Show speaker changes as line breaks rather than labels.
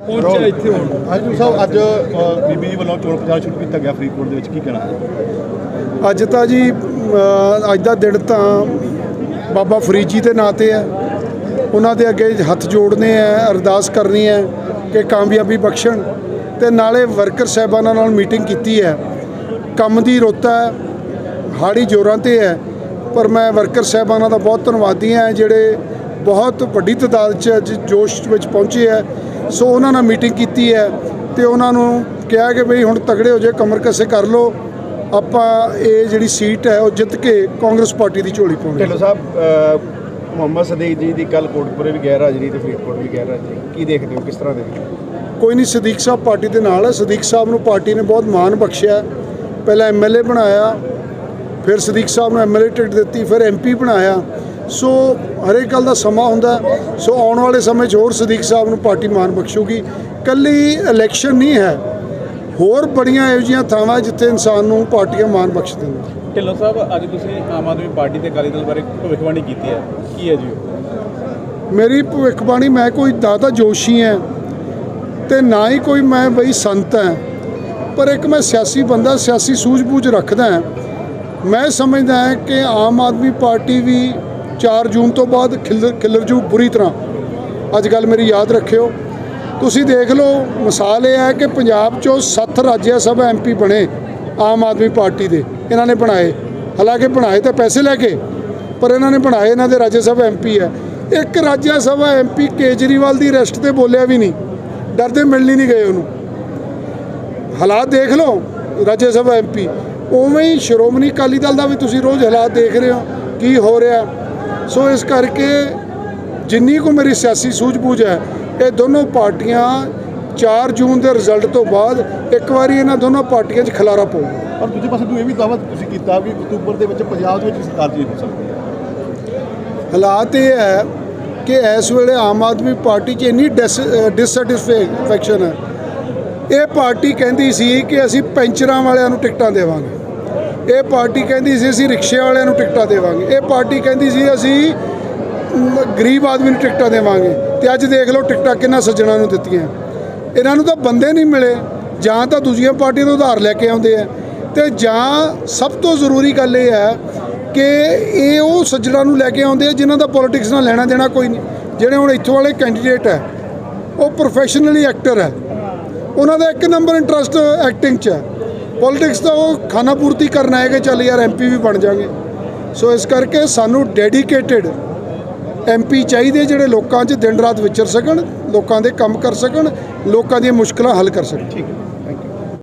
ਪਹੁੰਚਿਆ ਇੱਥੇ ਹੁਣ।
ਹਾਂਜੀ ਸਾਹਿਬ ਅੱਜ ਬੀਬੀ ਜੀ ਵੱਲੋਂ ਚੋਣ ਪ੍ਰਚਾਰ ਸ਼ੁਰੂ ਕੀਤਾ ਗਿਆ ਫਰੀਦਕੋਟ ਦੇ ਵਿੱਚ। ਕੀ ਕਹਿਣਾ? ਹੈ
ਅੱਜ ਤਾਂ ਜੀ ਅ, ਅੱਜ ਦਾ ਦਿਨ ਤਾਂ ਬਾਬਾ ਫਰੀਦ ਜੀ ਦੇ ਨਾਂ ਤੇ ਹੈ। ਉਹਨਾਂ ਦੇ ਅੱਗੇ ਹੱਥ ਜੋੜਨੇ ਹੈ ਅਰਦਾਸ ਕਰਨੀ ਹੈ ਕਿ ਕਾਮਯਾਬੀ ਬਖਸ਼ਣ ਤੇ ਨਾਲੇ ਵਰਕਰ ਸਾਹਿਬਾਨਾਂ ਨਾਲ ਮੀਟਿੰਗ ਕੀਤੀ ਹੈ। ਕੰਮ ਦੀ ਰੁੱਤ ਹੈ ਹਾੜੀ ਜੋਰਾਂ ਤੇ ਹੈ ਪਰ ਮੈਂ ਵਰਕਰ ਸਾਹਿਬਾਨਾਂ ਦਾ ਬਹੁਤ ਧੰਨਵਾਦੀ ਹਾਂ ਜਿਹੜੇ ਬਹੁਤ ਵੱਡੀ ਤਾਦਾਦ 'ਚ ਅੱਜ ਜੋਸ਼ ਵਿੱਚ ਪਹੁੰਚੇ ਹੈ। ਸੋ ਉਹਨਾਂ ਨਾਲ ਮੀਟਿੰਗ ਕੀਤੀ ਹੈ ਤੇ ਉਹਨਾਂ ਨੂੰ ਕਿਹਾ ਕਿ ਬਈ ਹੁਣ ਤਗੜੇ ਹੋ ਜਾਏ ਕਮਰ ਕੱਸੇ ਕਰ ਲਓ। ਆਪਾਂ ਇਹ ਜਿਹੜੀ ਸੀਟ ਹੈ ਉਹ ਜਿੱਤ ਕੇ ਕਾਂਗਰਸ ਪਾਰਟੀ ਦੀ ਝੋਲੀ ਪਾਉਣੀ।
ਢਿੱਲੋਂ ਸਾਹਿਬ ਮੁਹੰਮਦ ਸਦੀਕ ਜੀ ਦੀ ਕੱਲ ਕੋਟਪੁਰੇ ਵੀ ਗੈਰ ਹਾਜ਼ਰੀ ਤੇ ਫਰੀਦਕੋਟ ਵੀ ਗੈਰ ਹਾਜ਼ਰੀ। ਕੀ ਦੇਖਦੇ ਹੋ ਕਿਸ ਤਰ੍ਹਾਂ ਦੇ
ਕੋਈ ਨਹੀਂ ਸਦੀਕ ਸਾਹਿਬ ਪਾਰਟੀ ਦੇ ਨਾਲ ਹੈ। ਸਦੀਕ ਸਾਹਿਬ ਨੂੰ ਪਾਰਟੀ ਨੇ ਬਹੁਤ ਮਾਣ ਬਖਸ਼ਿਆ। ਪਹਿਲਾਂ ਐਮਐਲਏ ਬਣਾਇਆ ਫਿਰ ਸਦੀਕ ਸਾਹਿਬ ਨੂੰ ਐਮਐਲਏ ਟਿਕਟ ਦਿੱਤੀ ਫਿਰ ਐਮਪੀ ਬਣਾਇਆ। ਸੋ ਹਰੇਕ ਗੱਲ ਦਾ ਸਮਾਂ ਹੁੰਦਾ। ਸੋ ਆਉਣ ਵਾਲੇ ਸਮੇਂ 'ਚ ਹੋਰ ਸਦੀਕ ਸਾਹਿਬ ਨੂੰ ਪਾਰਟੀ ਮਾਣ ਬਖਸ਼ੂਗੀ। ਕੱਲੀ ਇਲੈਕਸ਼ਨ ਨਹੀਂ ਹੈ। ਹੋਰ ਬੜੀਆਂ ਇਹੋ ਜਿਹੀਆਂ ਥਾਵਾਂ ਜਿੱਥੇ ਇਨਸਾਨ ਨੂੰ ਪਾਰਟੀਆਂ ਮਾਣ ਬਖਸ਼ ਦਿੰਦੀਆਂ
ਢਿੱਲੋਂ ਸਾਹਿਬ ਅੱਜ ਤੁਸੀਂ ਆਮ ਆਦਮੀ ਪਾਰਟੀ ਤੇ ਅਕਾਲੀ ਦਲ ਬਾਰੇ ਭਵਿੱਖਬਾਣੀ ਕੀਤੀ ਹੈ। ਕੀ ਹੈ ਜੀ?
ਮੇਰੀ ਭਵਿੱਖਬਾਣੀ ਮੈਂ ਕੋਈ ਦਾਤਾ ਜੋਸ਼ੀ ਹਾਂ ਤੇ ਨਾ ਹੀ ਕੋਈ ਮੈਂ ਬਈ ਸੰਤ ਹਾਂ। ਪਰ ਇੱਕ ਮੈਂ ਸਿਆਸੀ ਬੰਦਾ ਸਿਆਸੀ ਸੂਝ-ਬੂਝ ਰੱਖਦਾ ਹਾਂ। ਮੈਂ ਸਮਝਦਾ ਹਾਂ ਕਿ ਆਮ ਆਦਮੀ ਪਾਰਟੀ ਵੀ 4 ਜੂਨ ਤੋਂ ਬਾਅਦ ਖਿਲਰ ਖਿਲਰ ਜੂ ਬੁਰੀ ਤਰ੍ਹਾਂ। ਅੱਜ ਕੱਲ ਮੇਰੀ ਯਾਦ ਰੱਖਿਓ। ਤੁਸੀਂ ਦੇਖ ਲਓ, ਮਿਸਾਲ ਇਹ ਹੈ ਕਿ ਪੰਜਾਬ ਚੋਂ 7 ਰਾਜ ਸਭਾ ਐਮਪੀ ਬਣੇ ਆਮ ਆਦਮੀ ਪਾਰਟੀ ਦੇ। ਇਹਨਾਂ ਨੇ ਬਣਾਏ। ਹਾਲਾਂਕਿ ਬਣਾਏ ਤਾਂ ਪੈਸੇ ਲੈ ਕੇ, ਪਰ ਇਹਨਾਂ ਨੇ ਬਣਾਏ, ਇਹਨਾਂ ਦੇ ਰਾਜ ਸਭਾ ਐਮਪੀ ਹੈ ਇੱਕ ਰਾਜ ਸਭਾ ਐਮਪੀ ਕੇਜਰੀਵਾਲ ਦੀ ਅਰੈਸਟ ਤੇ ਬੋਲਿਆ ਵੀ ਨਹੀਂ। ਡਰਦੇ ਮਿਲਣ ਨਹੀਂ ਗਏ ਉਹਨੂੰ। ਹਾਲਾਤ ਦੇਖ ਲਓ, ਰਾਜ ਸਭਾ ਐਮਪੀ ਉਵੇਂ ਹੀ ਸ਼੍ਰੋਮਣੀ ਅਕਾਲੀ ਦਲ ਦਾ ਵੀ ਤੁਸੀਂ ਰੋਜ਼ ਹਾਲਾਤ ਦੇਖ ਰਹੇ ਹੋ, ਕੀ ਹੋ ਰਿਹਾ। ਸੋ ਇਸ ਕਰਕੇ ਜਿੰਨੀ ਕੁ ਮੇਰੀ ਸਿਆਸੀ ਸੂਝ-ਬੂਝ ਹੈ ਇਹ ਦੋਨੋਂ ਪਾਰਟੀਆਂ 4 ਜੂਨ ਦੇ ਰਿਜ਼ਲਟ ਤੋਂ ਬਾਅਦ ਇੱਕ ਵਾਰੀ ਇਹਨਾਂ ਦੋਨੋਂ ਪਾਰਟੀਆਂ 'ਚ ਖਲਾਰਾ ਪਊਗਾ
ਪਰ ਦੂਜੇ ਪਾਸੇ ਤੋਂ ਇਹ ਵੀ ਦਾਅਵਾ ਤੁਸੀਂ ਕੀਤਾ ਵੀ ਅਕਤੂਬਰ ਦੇ ਵਿੱਚ ਪੰਜਾਬ ਦੇ ਵਿੱਚ ਸਰਕਾਰ ਚੇਂਜ ਹੋ ਸਕਦੀ ਹੈ।
ਹਾਲਾਤ ਇਹ ਹੈ ਕਿ ਇਸ ਵੇਲੇ ਆਮ ਆਦਮੀ ਪਾਰਟੀ 'ਚ ਇੰਨੀ ਡਿਸਸੈਟੀਸਫੈਕਸ਼ਨ ਹੈ। ਇਹ ਪਾਰਟੀ ਕਹਿੰਦੀ ਸੀ ਕਿ ਅਸੀਂ ਪੈਂਚਰਾਂ ਵਾਲਿਆਂ ਨੂੰ ਟਿਕਟਾਂ ਦੇਵਾਂਗੇ। ਇਹ ਪਾਰਟੀ ਕਹਿੰਦੀ ਸੀ ਅਸੀਂ ਰਿਕਸ਼ੇ ਵਾਲਿਆਂ ਨੂੰ ਟਿਕਟਾਂ ਦੇਵਾਂਗੇ। ਇਹ ਪਾਰਟੀ ਕਹਿੰਦੀ ਸੀ ਅਸੀਂ ਗਰੀਬ ਆਦਮੀ ਨੂੰ ਟਿਕਟਾਂ ਦੇਵਾਂਗੇ। ਤੇ ਅੱਜ ਦੇਖ ਲਓ ਟਿਕਟਾਂ ਕਿੰਨਾ ਸੱਜਣਾ ਨੂੰ ਦਿੱਤੀਆਂ। ਇਹਨਾਂ ਨੂੰ ਤਾਂ ਬੰਦੇ ਨਹੀਂ ਮਿਲੇ। ਜਾਂ ਤਾਂ ਦੂਜੀਆਂ ਪਾਰਟੀਆਂ ਤੋਂ ਉਧਾਰ ਲੈ ਕੇ ਆਉਂਦੇ ਆ। ਤੇ ਜਾਂ ਸਭ ਤੋਂ ਜ਼ਰੂਰੀ ਗੱਲ ਇਹ ਹੈ ਕਿ ਇਹ ਉਹ ਸੱਜਣਾ ਨੂੰ ਲੈ ਕੇ ਆਉਂਦੇ ਆ ਜਿਨ੍ਹਾਂ ਦਾ ਪੋਲਿਟਿਕਸ ਨਾਲ ਲੈਣਾ ਦੇਣਾ ਕੋਈ ਨਹੀਂ। ਜਿਹੜੇ ਹੁਣ ਇੱਥੋਂ ਵਾਲੇ ਕੈਂਡੀਡੇਟ ਹੈ, ਉਹ ਪ੍ਰੋਫੈਸ਼ਨਲੀ ਐਕਟਰ ਹੈ। ਉਹਨਾਂ ਦਾ ਇੱਕ ਨੰਬਰ ਇੰਟਰਸਟ ਐਕਟਿੰਗ 'ਚ ਹੈ। ਪੋਲਿਟਿਕਸ ਤਾਂ ਉਹ ਖਾਣਾ ਪੂਰਤੀ ਕਰਨ ਆਏ ਕਿ ਚੱਲ ਯਾਰ ਐਮਪੀ ਵੀ ਬਣ ਜਾਗੇ ਸੋ ਇਸ ਕਰਕੇ ਸਾਨੂੰ ਡੈਡੀਕੇਟਿਡ ਐਮਪੀ ਚਾਹੀਦੇ ਜਿਹੜੇ ਲੋਕਾਂ 'ਚ ਦਿਨ ਰਾਤ ਵਿਚਰ ਸਕਣ, ਲੋਕਾਂ ਦੇ ਕੰਮ ਕਰ ਸਕਣ, ਲੋਕਾਂ ਦੀਆਂ ਮੁਸ਼ਕਲਾਂ ਹੱਲ ਕਰ ਸਕਣ।
ਠੀਕ ਹੈ।